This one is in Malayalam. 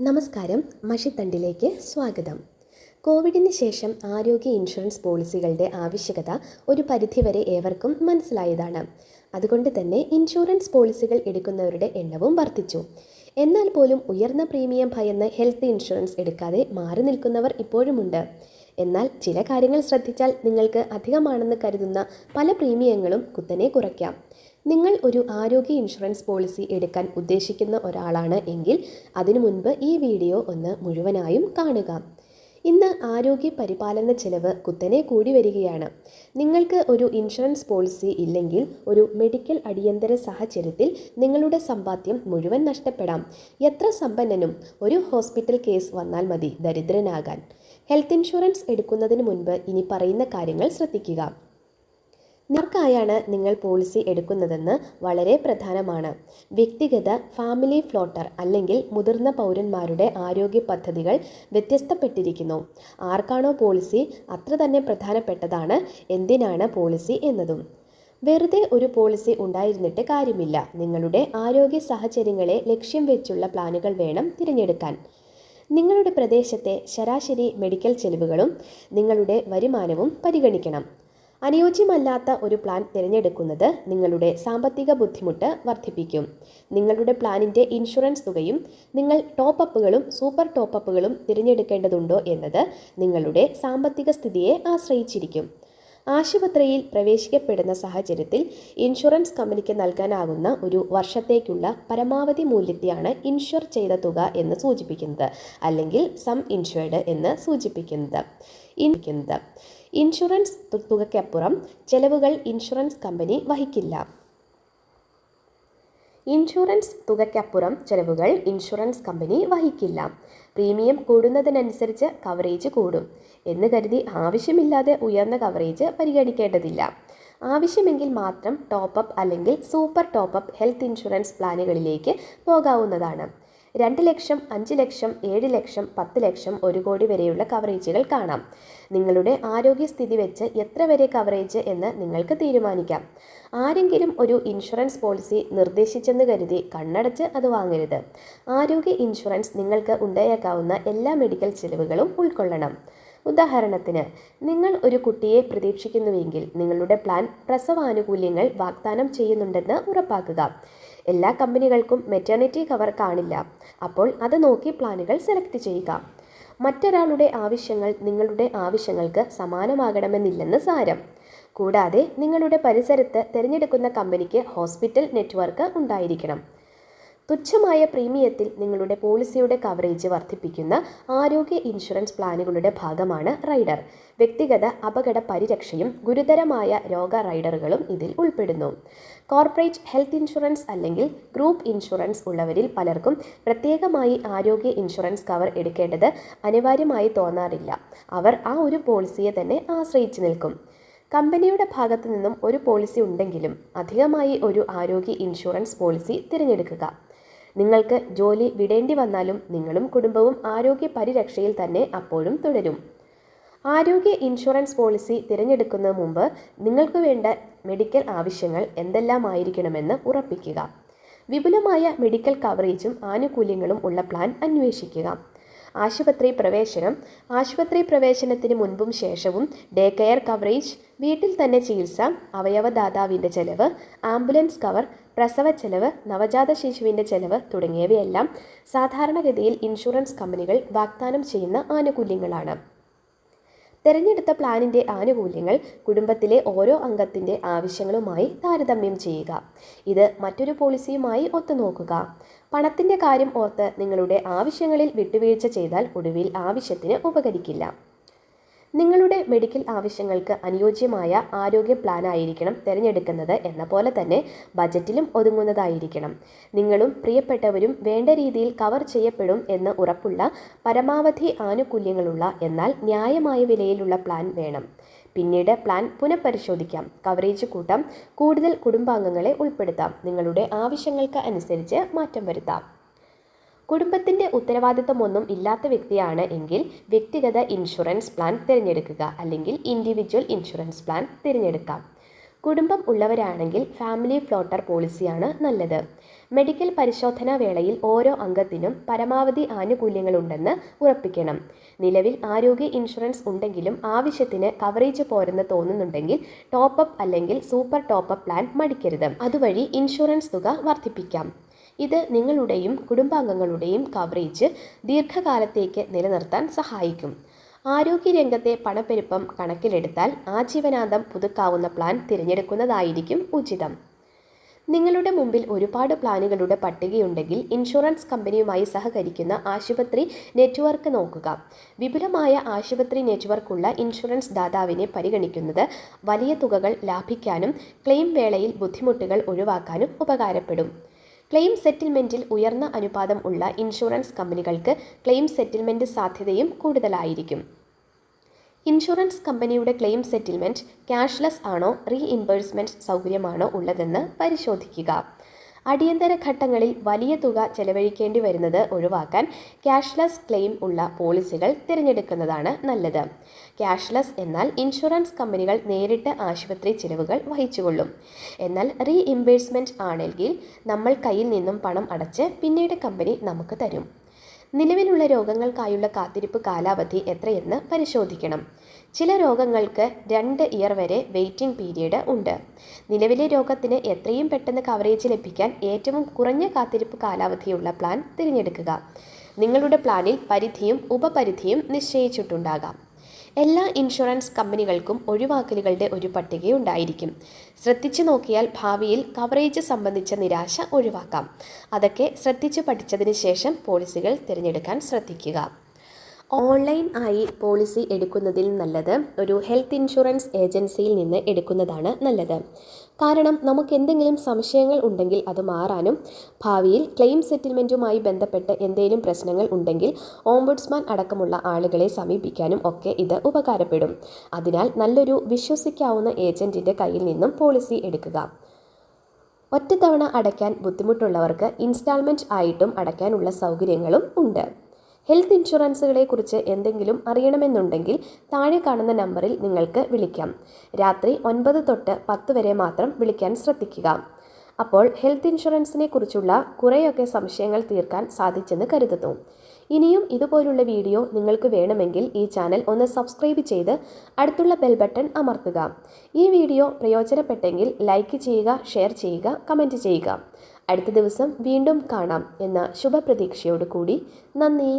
നമസ്കാരം മഷിത്തണ്ടിലേക്ക് സ്വാഗതം. കോവിഡിന് ശേഷം ആരോഗ്യ ഇൻഷുറൻസ് പോളിസികളുടെ ആവശ്യകത ഒരു പരിധിവരെ ഏവർക്കും മനസ്സിലായതാണ്. അതുകൊണ്ട് തന്നെ ഇൻഷുറൻസ് പോളിസികൾ എടുക്കുന്നവരുടെ എണ്ണവും വർദ്ധിച്ചു. എന്നാൽ പോലും ഉയർന്ന പ്രീമിയം ഭയന്ന് ഹെൽത്ത് ഇൻഷുറൻസ് എടുക്കാതെ മാറി നിൽക്കുന്നവർ ഇപ്പോഴുമുണ്ട്. എന്നാൽ ചില കാര്യങ്ങൾ ശ്രദ്ധിച്ചാൽ നിങ്ങൾക്ക് അധികമാണെന്ന് കരുതുന്ന പല പ്രീമിയങ്ങളും കുത്തനെ കുറയ്ക്കാം. നിങ്ങൾ ഒരു ആരോഗ്യ ഇൻഷുറൻസ് പോളിസി എടുക്കാൻ ഉദ്ദേശിക്കുന്ന ഒരാളാണ് എങ്കിൽ അതിനു മുൻപ് ഈ വീഡിയോ ഒന്ന് മുഴുവനായും കാണുക. ഇന്ന് ആരോഗ്യ പരിപാലന ചെലവ് കുത്തനെ കൂടി വരികയാണ്. നിങ്ങൾക്ക് ഒരു ഇൻഷുറൻസ് പോളിസി ഇല്ലെങ്കിൽ ഒരു മെഡിക്കൽ അടിയന്തര സാഹചര്യത്തിൽ നിങ്ങളുടെ സമ്പാദ്യം മുഴുവൻ നഷ്ടപ്പെടാം. എത്ര സമ്പന്നനും ഒരു ഹോസ്പിറ്റൽ കേസ് വന്നാൽ മതി ദരിദ്രനാകാൻ. ഹെൽത്ത് ഇൻഷുറൻസ് എടുക്കുന്നതിന് മുൻപ് ഇനി പറയുന്ന കാര്യങ്ങൾ ശ്രദ്ധിക്കുക. നിങ്ങൾക്കായാണ് നിങ്ങൾ പോളിസി എടുക്കുന്നതെന്ന് വളരെ പ്രധാനമാണ്. വ്യക്തിഗത ഫാമിലി ഫ്ലോട്ടർ അല്ലെങ്കിൽ മുതിർന്ന പൗരന്മാരുടെ ആരോഗ്യ പദ്ധതികൾ വ്യത്യസ്തപ്പെട്ടിരിക്കുന്നു. ആർക്കാണോ പോളിസി അത്ര തന്നെ പ്രധാനപ്പെട്ടതാണ് എന്തിനാണ് പോളിസി എന്നതും. വെറുതെ ഒരു പോളിസി ഉണ്ടായിരുന്നിട്ട് കാര്യമില്ല. നിങ്ങളുടെ ആരോഗ്യ സാഹചര്യങ്ങളെ ലക്ഷ്യം വെച്ചുള്ള പ്ലാനുകൾ വേണം തിരഞ്ഞെടുക്കാൻ. നിങ്ങളുടെ പ്രദേശത്തെ ശരാശരി മെഡിക്കൽ ചെലവുകളും നിങ്ങളുടെ വരുമാനവും പരിഗണിക്കണം. അനുയോജ്യമല്ലാത്ത ഒരു പ്ലാൻ തിരഞ്ഞെടുക്കുന്നത് നിങ്ങളുടെ സാമ്പത്തിക ബുദ്ധിമുട്ട് വർദ്ധിപ്പിക്കും. നിങ്ങളുടെ പ്ലാനിന്റെ ഇൻഷുറൻസ് തുകയും നിങ്ങൾ ടോപ്പപ്പുകളും സൂപ്പർ ടോപ്പപ്പുകളും തിരഞ്ഞെടുക്കേണ്ടതുണ്ടോ എന്നത് നിങ്ങളുടെ സാമ്പത്തിക സ്ഥിതിയെ ആശ്രയിച്ചിരിക്കും. ആശുപത്രിയിൽ പ്രവേശിക്കപ്പെടുന്ന സാഹചര്യത്തിൽ ഇൻഷുറൻസ് കമ്പനിക്ക് നൽകാനാകുന്ന ഒരു വർഷത്തേക്കുള്ള പരമാവധി മൂല്യത്തെയാണ് ഇൻഷുർ ചെയ്ത തുക എന്ന് സൂചിപ്പിക്കുന്നത് അല്ലെങ്കിൽ സം ഇൻഷുർഡ് എന്ന് സൂചിപ്പിക്കുന്നത്. ഇരിക്കുന്നത് ഇൻഷുറൻസ് തുകയ്ക്കപ്പുറം ചെലവുകൾ ഇൻഷുറൻസ് കമ്പനി വഹിക്കില്ല. ഇൻഷുറൻസ് തുകയ്ക്കപ്പുറം ചെലവുകൾ ഇൻഷുറൻസ് കമ്പനി വഹിക്കില്ല. പ്രീമിയം കൂടുന്നതിനനുസരിച്ച് കവറേജ് കൂടും. എന്ന് കരുതി ആവശ്യമില്ലാതെ ഉയർന്ന കവറേജ് പരിഗണിക്കേണ്ടതില്ല. ആവശ്യമെങ്കിൽ മാത്രം ടോപ്പ് അപ്പ് അല്ലെങ്കിൽ super top up health insurance പ്ലാനുകളിലേക്ക് പോകാവുന്നതാണ്. രണ്ട് ലക്ഷം അഞ്ച് ലക്ഷം ഏഴ് ലക്ഷം പത്ത് ലക്ഷം ഒരു കോടി വരെയുള്ള കവറേജുകൾ കാണാം. നിങ്ങളുടെ ആരോഗ്യസ്ഥിതി വെച്ച് എത്ര വരെ കവറേജ് എന്ന് നിങ്ങൾക്ക് തീരുമാനിക്കാം. ആരെങ്കിലും ഒരു ഇൻഷുറൻസ് പോളിസി നിർദ്ദേശിച്ചെന്ന് കരുതി കണ്ണടച്ച് അത് വാങ്ങരുത്. ആരോഗ്യ ഇൻഷുറൻസ് നിങ്ങൾക്ക് ഉണ്ടായേക്കാവുന്ന എല്ലാ മെഡിക്കൽ ചിലവുകളും ഉൾക്കൊള്ളണം. ഉദാഹരണത്തിന് നിങ്ങൾ ഒരു കുട്ടിയെ പ്രതീക്ഷിക്കുന്നുവെങ്കിൽ നിങ്ങളുടെ പ്ലാൻ പ്രസവാനുകൂല്യങ്ങൾ വാഗ്ദാനം ചെയ്യുന്നുണ്ടെന്ന് ഉറപ്പാക്കുക. എല്ലാ കമ്പനികൾക്കും മെറ്റേണിറ്റി കവർ കാണില്ല. അപ്പോൾ അത് നോക്കി പ്ലാനുകൾ സെലക്ട് ചെയ്യുക. മറ്റൊരാളുടെ ആവശ്യങ്ങൾ നിങ്ങളുടെ ആവശ്യങ്ങൾക്ക് സമാനമാകണമെന്നില്ലെന്ന് സാരം. കൂടാതെ നിങ്ങളുടെ പരിസരത്ത് തിരഞ്ഞെടുക്കുന്ന കമ്പനിക്ക് ഹോസ്പിറ്റൽ നെറ്റ്വർക്ക് ഉണ്ടായിരിക്കണം. തുച്ഛമായ പ്രീമിയത്തിൽ നിങ്ങളുടെ പോളിസിയുടെ കവറേജ് വർദ്ധിപ്പിക്കുന്ന ആരോഗ്യ ഇൻഷുറൻസ് പ്ലാനുകളുടെ ഭാഗമാണ് റൈഡർ. വ്യക്തിഗത അപകട പരിരക്ഷയും ഗുരുതരമായ രോഗ റൈഡറുകളും ഇതിൽ ഉൾപ്പെടുന്നു. കോർപ്പറേറ്റ് ഹെൽത്ത് ഇൻഷുറൻസ് അല്ലെങ്കിൽ ഗ്രൂപ്പ് ഇൻഷുറൻസ് ഉള്ളവരിൽ പലർക്കും പ്രത്യേകമായി ആരോഗ്യ ഇൻഷുറൻസ് കവർ എടുക്കേണ്ടത് അനിവാര്യമായി തോന്നാറില്ല. അവർ ആ ഒരു പോളിസിയെ തന്നെ ആശ്രയിച്ചു നിൽക്കും. കമ്പനിയുടെ ഭാഗത്തു നിന്നും ഒരു പോളിസി ഉണ്ടെങ്കിലും അധികമായി ഒരു ആരോഗ്യ ഇൻഷുറൻസ് പോളിസി തിരഞ്ഞെടുക്കുക. നിങ്ങൾക്ക് ജോലി വിടേണ്ടി വന്നാലും നിങ്ങളും കുടുംബവും ആരോഗ്യ പരിരക്ഷയിൽ തന്നെ അപ്പോഴും തുടരും. ആരോഗ്യ ഇൻഷുറൻസ് പോളിസി തിരഞ്ഞെടുക്കുന്ന മുമ്പ് നിങ്ങൾക്ക് വേണ്ട മെഡിക്കൽ ആവശ്യങ്ങൾ എന്തെല്ലാമായിരിക്കണമെന്ന് ഉറപ്പിക്കുക. വിപുലമായ മെഡിക്കൽ കവറേജും ആനുകൂല്യങ്ങളും ഉള്ള പ്ലാൻ അന്വേഷിക്കുക. ആശുപത്രി പ്രവേശനം ആശുപത്രി പ്രവേശനത്തിന് മുൻപും ശേഷവും ഡേ കെയർ കവറേജ് വീട്ടിൽ തന്നെ ചികിത്സ അവയവദാതാവിന്റെ ചെലവ് ആംബുലൻസ് കവർ പ്രസവ ചെലവ് നവജാത ശിശുവിന്റെ ചെലവ് തുടങ്ങിയവയെല്ലാം സാധാരണഗതിയിൽ ഇൻഷുറൻസ് കമ്പനികൾ വാഗ്ദാനം ചെയ്യുന്ന ആനുകൂല്യങ്ങളാണ്. തിരഞ്ഞെടുത്ത പ്ലാനിന്റെ ആനുകൂല്യങ്ങൾ കുടുംബത്തിലെ ഓരോ അംഗത്തിന്റെ ആവശ്യങ്ങളുമായി താരതമ്യം ചെയ്യുക. ഇത് മറ്റൊരു പോളിസിയുമായി ഒത്തുനോക്കുക. പണത്തിന്റെ കാര്യം ഓർത്ത് നിങ്ങളുടെ ആവശ്യങ്ങളിൽ വിട്ടുവീഴ്ച ചെയ്താൽ ഒടുവിൽ ആവശ്യത്തിന് ഉപകരിക്കില്ല. നിങ്ങളുടെ മെഡിക്കൽ ആവശ്യങ്ങൾക്ക് അനുയോജ്യമായ ആരോഗ്യ പ്ലാൻ ആയിരിക്കണം തിരഞ്ഞെടുക്കുന്നത് എന്ന പോലെ തന്നെ ബജറ്റിലും ഒതുങ്ങുന്നതായിരിക്കണം. നിങ്ങളും പ്രിയപ്പെട്ടവരും വേണ്ട രീതിയിൽ കവർ ചെയ്യപ്പെടും എന്ന് ഉറപ്പുള്ള പരമാവധി ആനുകൂല്യങ്ങളുള്ള എന്നാൽ ന്യായമായ വിലയിലുള്ള പ്ലാൻ വേണം. പിന്നീട് പ്ലാൻ പുനഃപരിശോധിക്കാം. കവറേജ് കൂട്ടാം കൂടുതൽ കുടുംബാംഗങ്ങളെ ഉൾപ്പെടുത്താം. നിങ്ങളുടെ ആവശ്യങ്ങൾക്ക് അനുസരിച്ച് മാറ്റം വരുത്താം. കുടുംബത്തിന്റെ ഉത്തരവാദിത്തമൊന്നും ഇല്ലാത്ത വ്യക്തിയാണ് എങ്കിൽ വ്യക്തിഗത ഇൻഷുറൻസ് പ്ലാൻ തിരഞ്ഞെടുക്കുക അല്ലെങ്കിൽ ഇൻഡിവിജ്വൽ ഇൻഷുറൻസ് പ്ലാൻ തിരഞ്ഞെടുക്കാം. കുടുംബം ഉള്ളവരാണെങ്കിൽ ഫാമിലി ഫ്ലോട്ടർ പോളിസിയാണ് നല്ലത്. മെഡിക്കൽ പരിശോധനാ വേളയിൽ ഓരോ അംഗത്തിനും പരമാവധി ആനുകൂല്യങ്ങളുണ്ടെന്ന് ഉറപ്പിക്കണം. നിലവിൽ ആരോഗ്യ ഇൻഷുറൻസ് ഉണ്ടെങ്കിലും ആവശ്യത്തിന് കവറേജ് പോരെന്ന് തോന്നുന്നുണ്ടെങ്കിൽ ടോപ്പ് അപ്പ് അല്ലെങ്കിൽ സൂപ്പർ ടോപ്പ് അപ്പ് പ്ലാൻ മടിക്കരുത്. അതുവഴി ഇൻഷുറൻസ് തുക വർദ്ധിപ്പിക്കാം. ഇത് നിങ്ങളുടെയും കുടുംബാംഗങ്ങളുടെയും കവറേജ് ദീർഘകാലത്തേക്ക് നിലനിർത്താൻ സഹായിക്കും. ആരോഗ്യരംഗത്തെ പണപ്പെരുപ്പം കണക്കിലെടുത്താൽ ആജീവനാന്തം പുതുക്കാവുന്ന പ്ലാൻ തിരഞ്ഞെടുക്കുന്നതായിരിക്കും ഉചിതം. നിങ്ങളുടെ മുമ്പിൽ ഒരുപാട് പ്ലാനുകളുടെ പട്ടികയുണ്ടെങ്കിൽ ഇൻഷുറൻസ് കമ്പനിയുമായി സഹകരിക്കുന്ന ആശുപത്രി നെറ്റ്വർക്ക് നോക്കുക. വിപുലമായ ആശുപത്രി നെറ്റ്വർക്കുള്ള ഇൻഷുറൻസ് ദാതാവിനെ പരിഗണിക്കുന്നത് വലിയ തുകകൾ ലാഭിക്കാനും ക്ലെയിം വേളയിൽ ബുദ്ധിമുട്ടുകൾ ഒഴിവാക്കാനും ഉപകാരപ്പെടും. ക്ലെയിം സെറ്റിൽമെന്റിൽ ഉയർന്ന അനുപാതം ഉള്ള ഇൻഷുറൻസ് കമ്പനികൾക്ക് ക്ലെയിം സെറ്റിൽമെന്റ് സാധ്യതയും കൂടുതലായിരിക്കും. ഇൻഷുറൻസ് കമ്പനിയുടെ ക്ലെയിം സെറ്റിൽമെന്റ് ക്യാഷ്ലെസ് ആണോ റീഇംബേഴ്സ്മെന്റ് സൗകര്യമാണോ ഉള്ളതെന്ന് പരിശോധിക്കുക. അടിയന്തര ഘട്ടങ്ങളിൽ വലിയ തുക ചെലവഴിക്കേണ്ടി വരുന്നത് ഒഴിവാക്കാൻ ക്യാഷ്ലെസ് ക്ലെയിം ഉള്ള പോളിസികൾ തിരഞ്ഞെടുക്കുന്നതാണ് നല്ലത്. ക്യാഷ്ലെസ് എന്നാൽ ഇൻഷുറൻസ് കമ്പനികൾ നേരിട്ട് ആശുപത്രി ചിലവുകൾ വഹിച്ചുകൊള്ളും. എന്നാൽ റീ ഇംബേഴ്സ്മെന്റ് ആണെങ്കിൽ നമ്മൾ കയ്യിൽ നിന്നും പണം അടച്ച് പിന്നീട് കമ്പനി നമുക്ക് തരും. നിലവിലുള്ള രോഗങ്ങൾക്കായുള്ള കാത്തിരിപ്പ് കാലാവധി എത്രയെന്ന് പരിശോധിക്കണം. ചില രോഗങ്ങൾക്ക് രണ്ട് ഇയർ വരെ വെയിറ്റിംഗ് പീരീഡ് ഉണ്ട്. നിലവിലെ രോഗത്തിന് എത്രയും പെട്ടെന്ന് കവറേജ് ലഭിക്കാൻ ഏറ്റവും കുറഞ്ഞ കാത്തിരിപ്പ് കാലാവധിയുള്ള പ്ലാൻ തിരഞ്ഞെടുക്കുക. നിങ്ങളുടെ പ്ലാനിൽ പരിധിയും ഉപപരിധിയും നിശ്ചയിച്ചിട്ടുണ്ടാകാം. എല്ലാ ഇൻഷുറൻസ് കമ്പനികൾക്കും ഒഴിവാക്കലുകളുടെ ഒരു പട്ടികയുണ്ടായിരിക്കും ശ്രദ്ധിച്ചു നോക്കിയാൽ ഭാവിയിൽ കവറേജ് സംബന്ധിച്ച നിരാശ ഒഴിവാക്കാം. അതൊക്കെ ശ്രദ്ധിച്ചു പഠിച്ചതിന് ശേഷം പോളിസികൾ തിരഞ്ഞെടുക്കാൻ ശ്രദ്ധിക്കുക. ഓൺലൈൻ ആയി പോളിസി എടുക്കുന്നതിൽ നല്ലത് ഒരു ഹെൽത്ത് ഇൻഷുറൻസ് ഏജൻസിയിൽ നിന്ന് എടുക്കുന്നതാണ് നല്ലത്. കാരണം നമുക്ക് എന്തെങ്കിലും സംശയങ്ങൾ ഉണ്ടെങ്കിൽ അത് മാറാനും ഭാവിയിൽ ക്ലെയിം സെറ്റിൽമെന്റുമായി ബന്ധപ്പെട്ട് എന്തെങ്കിലും പ്രശ്നങ്ങൾ ഉണ്ടെങ്കിൽ ഓംബുഡ്സ്മാൻ അടക്കമുള്ള ആളുകളെ സമീപിക്കാനും ഒക്കെ ഇത് ഉപകാരപ്പെടും. അതിനാൽ നല്ലൊരു വിശ്വസിക്കാവുന്ന ഏജന്റിന്റെ കയ്യിൽ നിന്നും പോളിസി എടുക്കുക. ഒറ്റത്തവണ അടയ്ക്കാൻ ബുദ്ധിമുട്ടുള്ളവർക്ക് ഇൻസ്റ്റാൾമെന്റ് ആയിട്ടും അടയ്ക്കാനുള്ള സൗകര്യങ്ങളും ഉണ്ട്. ഹെൽത്ത് ഇൻഷുറൻസുകളെ കുറിച്ച് എന്തെങ്കിലും അറിയണമെന്നുണ്ടെങ്കിൽ താഴെ കാണുന്ന നമ്പറിൽ നിങ്ങൾക്ക് വിളിക്കാം. രാത്രി ഒൻപത് തൊട്ട് പത്ത് വരെ മാത്രം വിളിക്കാൻ ശ്രദ്ധിക്കുക. അപ്പോൾ ഹെൽത്ത് ഇൻഷുറൻസിനെ കുറിച്ചുള്ള കുറേയൊക്കെ സംശയങ്ങൾ തീർക്കാൻ സാധിച്ചെന്ന് കരുതുന്നു. ഇനിയും ഇതുപോലുള്ള വീഡിയോ നിങ്ങൾക്ക് വേണമെങ്കിൽ ഈ ചാനൽ ഒന്ന് സബ്സ്ക്രൈബ് ചെയ്ത് അടുത്തുള്ള ബെൽ ബട്ടൺ അമർത്തുക. ഈ വീഡിയോ പ്രയോജനപ്പെട്ടെങ്കിൽ ലൈക്ക് ചെയ്യുക ഷെയർ ചെയ്യുക കമന്റ് ചെയ്യുക. അടുത്ത ദിവസം വീണ്ടും കാണാം എന്ന ശുഭപ്രതീക്ഷയോടു കൂടി നന്ദി.